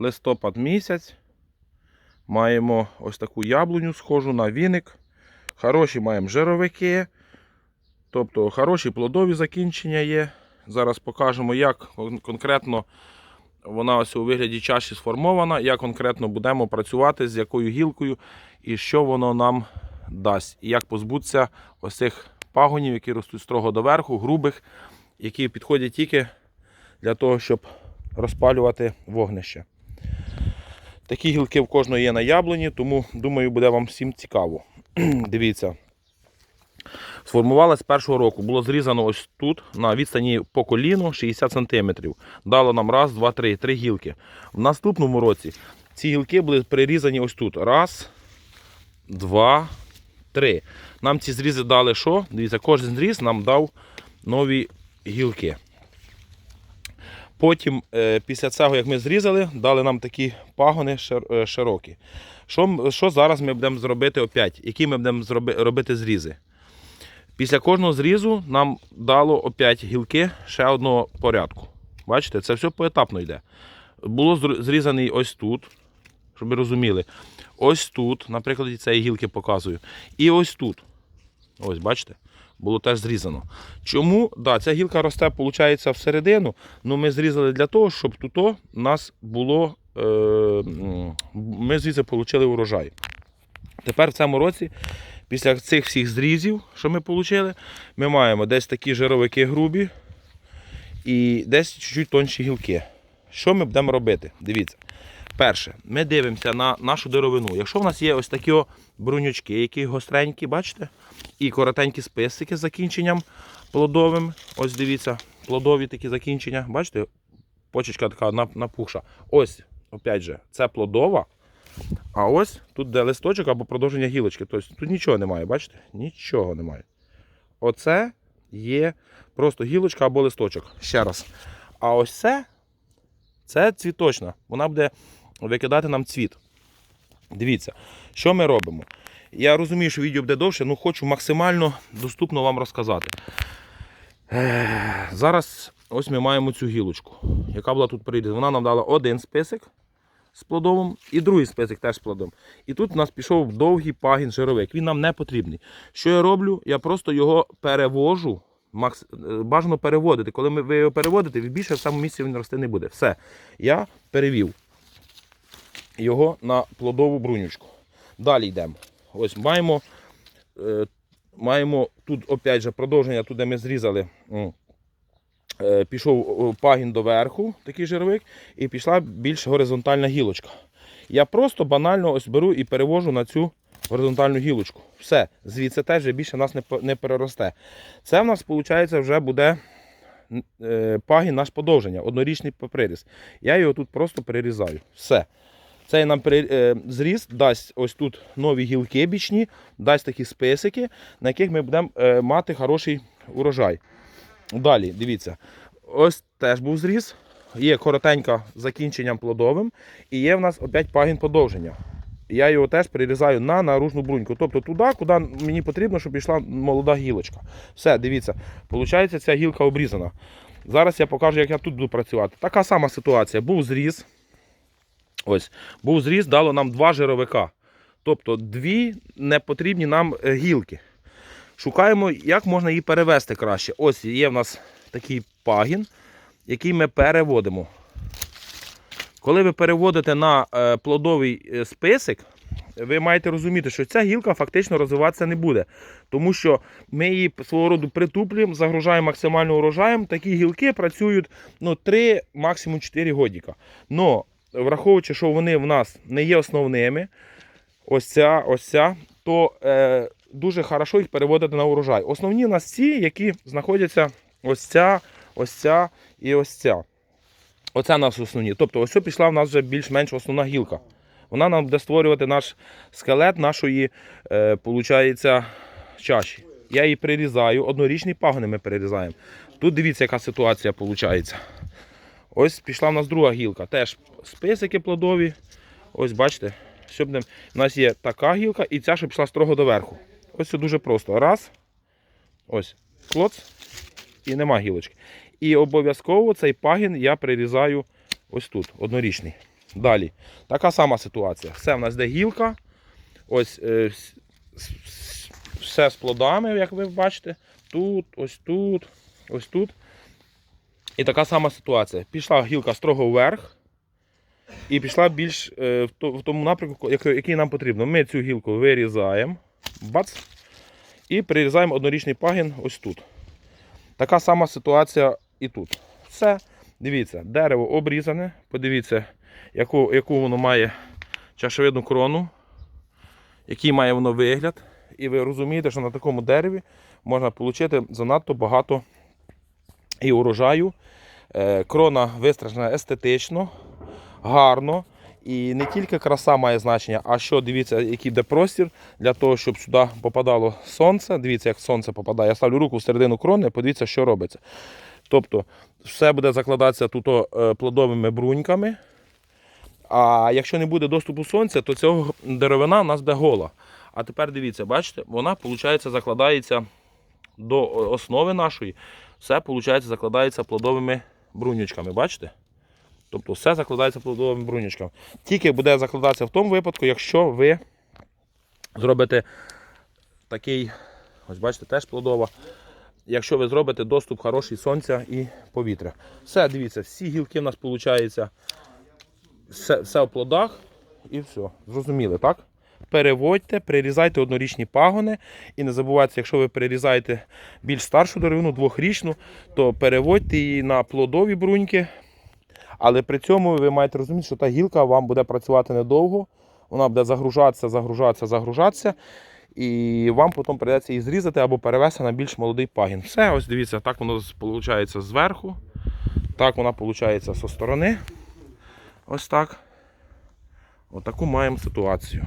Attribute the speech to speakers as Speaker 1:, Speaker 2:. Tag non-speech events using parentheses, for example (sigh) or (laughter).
Speaker 1: листопад місяць. Маємо ось таку яблуню схожу на віник. Хороші маємо жировики. Тобто хороші плодові закінчення є. Зараз покажемо, як конкретно вона ось у вигляді чаші сформована, як конкретно будемо працювати, з якою гілкою і що воно нам дасть. І як позбутися ось цих пагонів, які ростуть строго доверху, грубих, які підходять тільки для того, щоб розпалювати вогнище. Такі гілки в кожної є на яблуні, тому думаю, буде вам всім цікаво. (clears throat) Дивіться. Сформувалась першого року. Було зрізано ось тут, на відстані по коліну 60 см. Дало нам раз, два, три, три гілки. В наступному році ці гілки були прирізані ось тут. Раз, два, три. Нам ці зрізи дали що? Дивіться, кожен зріз нам дав нові гілки. Потім, е, після цього, як ми зрізали, дали нам такі пагони е, широкі. Що, що зараз ми будемо зробити опять? Які ми будемо зроби, робити зрізи? Після кожного зрізу нам дало опять гілки ще одного порядку. Бачите, це все поетапно йде. Було зрізаний ось тут, щоб ви розуміли. Ось тут, наприклад, цієї гілки показую. І ось тут. Ось, бачите? Було теж зрізано. Чому? Да, ця гілка росте, виходить, всередину. Ну ми зрізали для того, щоб тут у нас було. Е, ми звідси отримали урожай. Тепер в цьому році, після цих всіх зрізів, що ми отримали, ми маємо десь такі жировики грубі і десь чуть-чуть тонші гілки. Що ми будемо робити? Дивіться. Перше, ми дивимося на нашу деревину. Якщо в нас є ось такі о брунючки, які гостренькі, бачите? І коротенькі списики з закінченням плодовим. Ось дивіться, плодові такі закінчення. Бачите? Почечка така нап- напухша. Ось, опять же, це плодова. А ось тут де листочок або продовження гілочки. Тобто тут нічого немає, бачите? Нічого немає. Оце є просто гілочка або листочок. Ще раз. А ось це, це цвіточна. Вона буде викидати нам цвіт. Дивіться, що ми робимо. Я розумію, що відео буде довше, але хочу максимально доступно вам розказати. Зараз ось ми маємо цю гілочку, яка була тут прийде. Вона нам дала один список з плодовим і другий список теж з плодом. І тут у нас пішов довгий пагін жировик. Він нам не потрібний. Що я роблю? Я просто його перевожу. Макс... е, Бажано переводити. Коли ви його переводите, більше в самому місці він рости не буде. Все. Я перевів його на плодову брунючку. Далі йдемо. Ось маємо, е, маємо тут опять же продовження, тут де ми зрізали. е, Пішов пагін до верху, такий жировик, і пішла більш горизонтальна гілочка. Я просто банально ось беру і перевожу на цю горизонтальну гілочку. Все, звідси теж більше нас не, не переросте. Це в нас, виходить, вже буде е, пагін наш подовження, однорічний приріз. Я його тут просто перерізаю. Все. Цей нам е, зріз дасть ось тут нові гілки бічні, дасть такі списики, на яких ми будемо е, мати хороший урожай. Далі, дивіться, ось теж був зріз. Є коротенька закінченням плодовим, і є в нас опять пагін подовження. Я його теж прирізаю на наружну бруньку. Тобто туди, куди мені потрібно, щоб йшла молода гілочка. Все, дивіться, виходить, ця гілка обрізана. Зараз я покажу, як я тут буду працювати. Така сама ситуація. Був зріз. Ось, був зріз, дало нам два жировика. Тобто дві непотрібні нам е, гілки. Шукаємо, як можна її перевести краще. Ось є в нас такий пагін, який ми переводимо. Коли ви переводите на е, плодовий е, список, ви маєте розуміти, що ця гілка фактично розвиватися не буде. Тому що ми її свого роду притуплюємо, загружаємо максимально урожаєм. Такі гілки працюють ну, 3, максимум 4 годіка. Но враховуючи, що вони в нас не є основними, ось ця, ось ця, то е, дуже хорошо їх переводити на урожай. Основні у нас ці, які знаходяться ось ця, ось ця і ось ця. Оце у нас основні. Тобто ось пішла в нас вже більш-менш основна гілка. Вона нам буде створювати наш скелет нашої, е, чаші. Я її прирізаю, однорічні пагони ми перерізаємо. Тут дивіться, яка ситуація виходить. Ось пішла в нас друга гілка. Теж списики плодові. Ось бачите, будемо. У нас є така гілка і ця, що пішла строго доверху. Ось це дуже просто. Раз. Ось. Клоц. І нема гілочки. І обов'язково цей пагін я прирізаю ось тут, однорічний. Далі. Така сама ситуація. Все, в нас йде гілка. Ось е, все з плодами, як ви бачите. Тут, ось тут, ось тут. І така сама ситуація. Пішла гілка строго вверх. І пішла більш е, в, тому напрямку, який, нам потрібно. Ми цю гілку вирізаємо. Бац. І прирізаємо однорічний пагін ось тут. Така сама ситуація і тут. Все. Дивіться, дерево обрізане. Подивіться, яку, яку воно має чашовидну крону, який має воно вигляд. І ви розумієте, що на такому дереві можна отримати занадто багато і урожаю. Е, Крона вистрижена естетично, гарно. І не тільки краса має значення, а що дивіться, який де простір для того, щоб сюди попадало сонце. Дивіться, як сонце попадає. Я ставлю руку в середину крони, подивіться, що робиться. Тобто, все буде закладатися тут е, плодовими бруньками. А якщо не буде доступу сонця, то цього деревина у нас буде гола. А тепер дивіться, бачите, вона виходить, закладається до основи нашої. Все виходить, закладається плодовими брунючками. Бачите? Тобто все закладається плодовими брунючками. Тільки буде закладатися в тому випадку, якщо ви зробите такий, ось бачите, теж плодова. Якщо ви зробите доступ хороший сонця і повітря. Все, дивіться, всі гілки в нас виходить, все, все в плодах і все. Зрозуміли, так? Переводьте, прирізайте однорічні пагони. І не забувайте, якщо ви перерізаєте більш старшу деревину, двохрічну, то переводьте її на плодові бруньки. Але при цьому ви маєте розуміти, що та гілка вам буде працювати недовго. Вона буде загружатися, загружатися, загружатися. І вам потім прийдеться її зрізати або перевести на більш молодий пагін. Все, ось дивіться, так воно виходить зверху. Так вона виходить зі сторони. Ось так. Отаку маємо ситуацію.